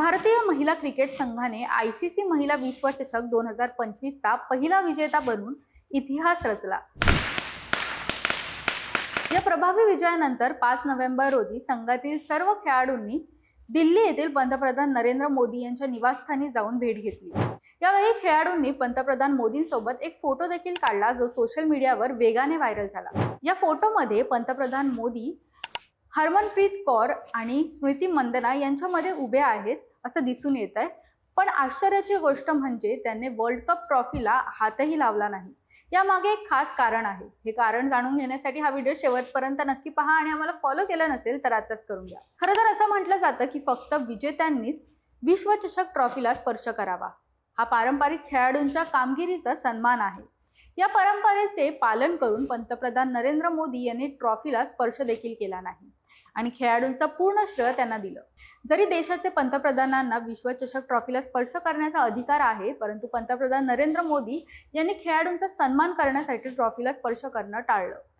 भारतीय महिला क्रिकेट संघाने आय सी सी महिला विश्वचषक दोन हजार पंचवीसचा पहिला विजेता बनून इतिहास रचला. या प्रभावी विजयानंतर पाच नोव्हेंबर रोजी संघातील सर्व खेळाडूंनी दिल्ली येथील पंतप्रधान नरेंद्र मोदी यांच्या निवासस्थानी जाऊन भेट घेतली. यावेळी खेळाडूंनी पंतप्रधान मोदींसोबत एक फोटो देखील काढला जो सोशल मीडियावर वेगाने व्हायरल झाला. या फोटोमध्ये पंतप्रधान मोदी हरमनप्रीत कौर आणि स्मृती मंदना यांच्यामध्ये उभे आहेत असं दिसून येत आहे. पण आश्चर्याची गोष्ट म्हणजे त्यांनी वर्ल्ड कप ट्रॉफीला हातही लावला नाही. यामागे एक खास कारण आहे. हे कारण जाणून घेण्यासाठी हा व्हिडिओ शेवटपर्यंत नक्की पहा आणि आम्हाला फॉलो केला नसेल तर आताच करून घ्या. खरं तर असं म्हटलं जातं की फक्त विजेत्यांनीच विश्वचषक ट्रॉफीला स्पर्श करावा. हा पारंपरिक खेळाडूंच्या कामगिरीचा सन्मान आहे. या परंपरेचे पालन करून पंतप्रधान नरेंद्र मोदी यांनी ट्रॉफीला स्पर्श देखील केला नाही. आणि खेळाडूंचा पूर्ण श्रेय त्यांना दिलं. जरी देशाचे पंतप्रधानांना विश्वचषक ट्रॉफीला स्पर्श करण्याचा अधिकार आहे परंतु पंतप्रधान नरेंद्र मोदी यांनी खेळाडूंचा सन्मान करण्यासाठी ट्रॉफीला स्पर्श करणं टाळलं.